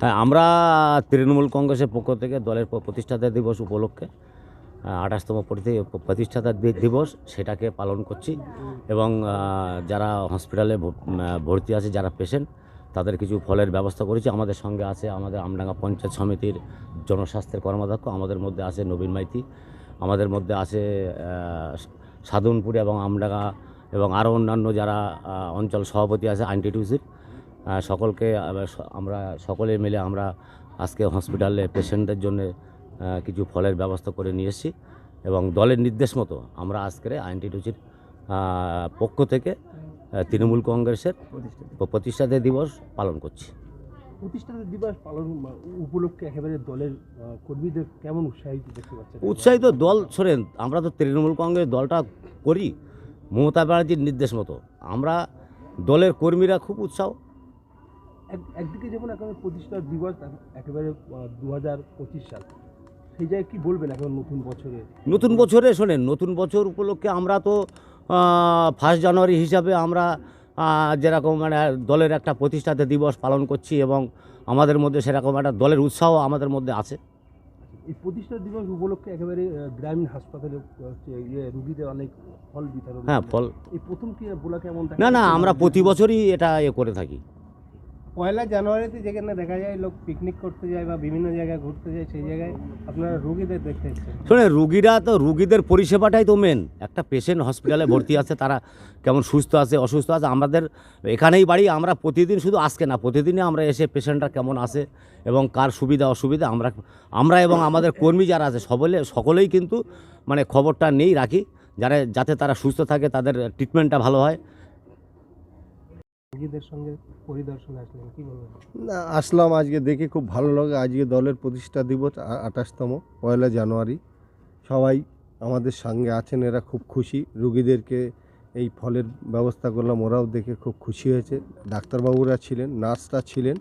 হ্যাঁ আমরা তৃণমূল কংগ্রেসের পক্ষ থেকে দলের প্রতিষ্ঠাতা দিবস উপলক্ষে আঠাশতম প্রতিষ্ঠাতা দিবস সেটাকে পালন করছি এবং যারা হসপিটালে ভর্তি আছে, যারা পেশেন্ট, তাদের কিছু ফলের ব্যবস্থা করেছি। আমাদের সঙ্গে আছে আমাদের আমডাঙ্গা পঞ্চায়েত সমিতির জনস্বাস্থ্যের কর্মাধ্যক্ষ, আমাদের মধ্যে আছে নবীন মাইতি, আমাদের মধ্যে আছে সাধনপুর এবং আমডাঙ্গা এবং আরও অন্যান্য যারা অঞ্চল সভাপতি আছে আইনটিটিউসির সকলকে আমরা সকলে মিলে আমরা আজকে হসপিটালে পেশেন্টদের জন্য কিছু ফলের ব্যবস্থা করে নিয়ে এসেছি এবং দলের নির্দেশ মতো আমরা আজকের আইনটিটিউসির পক্ষ থেকে তৃণমূল কংগ্রেসের প্রতিষ্ঠাতা। দিবস পালন করছি। প্রতিষ্ঠাতা দিবস পালন উপলক্ষে একেবারে দলের কর্মীদের কেমন উৎসাহিত দেখতে পাচ্ছেন? উৎসাহিত দল শোনেন আমরা তো তৃণমূল কংগ্রেস দলটা করি মমতা ব্যানার্জির নির্দেশ মতো। আমরা দলের কর্মীরা খুব উৎসাহ একদিকে যেমন এখন প্রতিষ্ঠা দিবস একেবারে দু হাজার পঁচিশ সাল সেই জায়গায় কী বলবেন এখন নতুন বছরে নতুন বছরে শোনেন নতুন বছর উপলক্ষে আমরা তো ফার্স্ট জানুয়ারি হিসাবে আমরা যেরকম মানে দলের একটা প্রতিষ্ঠাতা দিবস পালন করছি এবং আমাদের মধ্যে সেরকম একটা দলের উৎসাহ আমাদের মধ্যে আছে। এই প্রতিষ্ঠা দিবস উপলক্ষে একেবারে গ্রামীণ হাসপাতালে ইয়ে রুগীদের অনেক ফল বিতরণ হ্যাঁ ফল। এই প্রথম কি বলা কেমন না না আমরা প্রতি বছরই এটা এ করে থাকি। পয়লা জানুয়ারিতে যেখানে দেখা যায় লোক পিকনিক করতে যায় বা বিভিন্ন জায়গায় ঘুরতে যায়, সেই জায়গায় আপনারা রুগীদের দেখতে শুনে রুগীরা তো, রুগীদের পরিষেবাটাই তো মেন একটা পেশেন্ট হসপিটালে ভর্তি আছে, তারা কেমন সুস্থ আছে, অসুস্থ আছে, আমাদের এখানেই বাড়ি, আমরা প্রতিদিন শুধু আজকে না, প্রতিদিনই আমরা এসে পেশেন্টরা কেমন আছে এবং কার সুবিধা, অসুবিধা, আমরা আমরা এবং আমাদের কর্মী যারা আছে সকলে সকলেই কিন্তু মানে খবরটা নেই রাখি, যারা, যাতে তারা সুস্থ থাকে, তাদের ট্রিটমেন্টটা ভালো হয়। রুগীদের সঙ্গে পরিদর্শনে আসলেন, কি বলবেন? না, আসলাম আজকে দেখে খুব ভালো লাগে। আজকে দলের প্রতিষ্ঠা দিবস আঠাশতম, পয়লা জানুয়ারি। সবাই আমাদের সঙ্গে আছেন, এরা খুব খুশি। রুগীদেরকে এই ফলের ব্যবস্থা করলাম, ওরাও দেখে খুব খুশি হয়েছে। ডাক্তারবাবুরা ছিলেন, নার্সরা ছিলেন,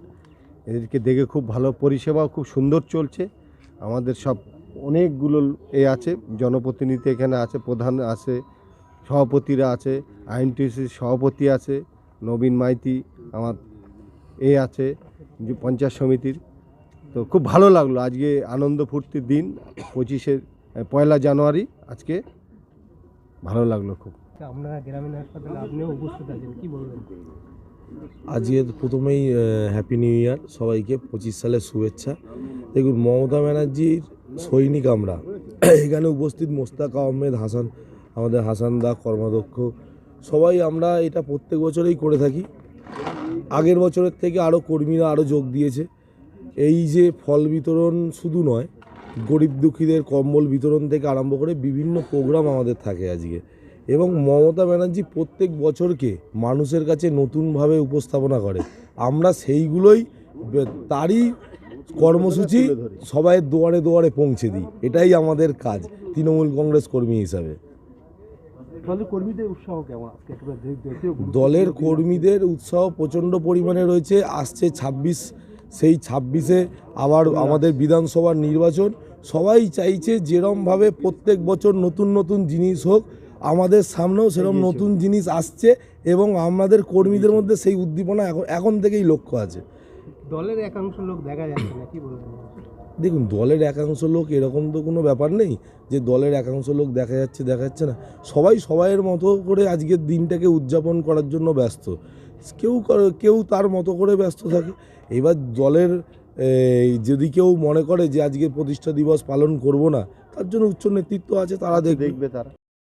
এদেরকে দেখে খুব ভালো, পরিষেবাও খুব সুন্দর চলছে। আমাদের সব অনেকগুলো এ আছে, জনপ্রতিনিধি এখানে আছে, প্রধান আছে, সভাপতিরা আছে, আইনটিসির সভাপতি আছে নবীন মাইতি আমার এ আছে যে পঞ্চায়েত সমিতির। তো খুব ভালো লাগল আজকে আনন্দ ফুর্তির দিন পঁচিশে পয়লা জানুয়ারি আজকে। ভালো লাগল খুব। আপনারা গ্রামীণ হাসপাতালে আপনিও উপস্থিত আছেন কি বলবেন? আজকে প্রথমেই হ্যাপি নিউ ইয়ার সবাইকে পঁচিশ সালের শুভেচ্ছা। দেখুন মমতা ব্যানার্জির সৈনিক আমরা। এখানে উপস্থিত মোস্তাক আহমেদ হাসান আমাদের হাসান দা কর্মাধ্যক্ষ সবাই আমরা এটা প্রত্যেক বছরেই করে থাকি। আগের বছরের থেকে আরও কর্মীরা আরও যোগ দিয়েছে। এই যে ফল বিতরণ শুধু নয়, গরিব দুঃখীদের কম্বল বিতরণ থেকে আরম্ভ করে বিভিন্ন প্রোগ্রাম আমাদের থাকে আজকে। এবং মমতা ব্যানার্জি প্রত্যেক বছরকে মানুষের কাছে নতুনভাবে উপস্থাপনা করে। আমরা সেইগুলোই তারই কর্মসূচি সবাই দুয়ারে দুয়ারে পৌঁছে দিই। এটাই আমাদের কাজ, তৃণমূল কংগ্রেস কর্মী হিসাবে। দলের কর্মীদের উৎসাহ কেমন? আজকে একেবারে দেখ- দেখতেও গুরুত্বপূর্ণ দলের কর্মীদের উৎসাহ প্রচণ্ড পরিমাণে রয়েছে। আসছে ছাব্বিশ সেই ছাব্বিশে আবার আমাদের বিধানসভার নির্বাচন। সবাই চাইছে যেরমভাবে প্রত্যেক বছর নতুন নতুন জিনিস হোক আমাদের সামনেও সেরকম নতুন জিনিস আসছে এবং আমাদের কর্মীদের মধ্যে সেই উদ্দীপনা এখন এখন থেকেই লক্ষ্য আছে। দলের একাংশ লোক দেখা যাচ্ছে না কি বলবেন? দেখুন দলের একাংশ লোক এরকম তো কোনো ব্যাপার নেই যে দলের একাংশ লোক দেখা যাচ্ছে দেখা যাচ্ছে না। সবাই সবাইয়ের মতো করে আজকের দিনটাকে উদযাপন করার জন্য ব্যস্ত। কেউ কেউ তার মতো করে ব্যস্ত থাকে। এবার দলের যদি কেউ মনে করে যে আজকে প্রতিষ্ঠা দিবস পালন করব না তার জন্য উচ্চ নেতৃত্ব আছে তারা দেখবে। দেখবে তারা।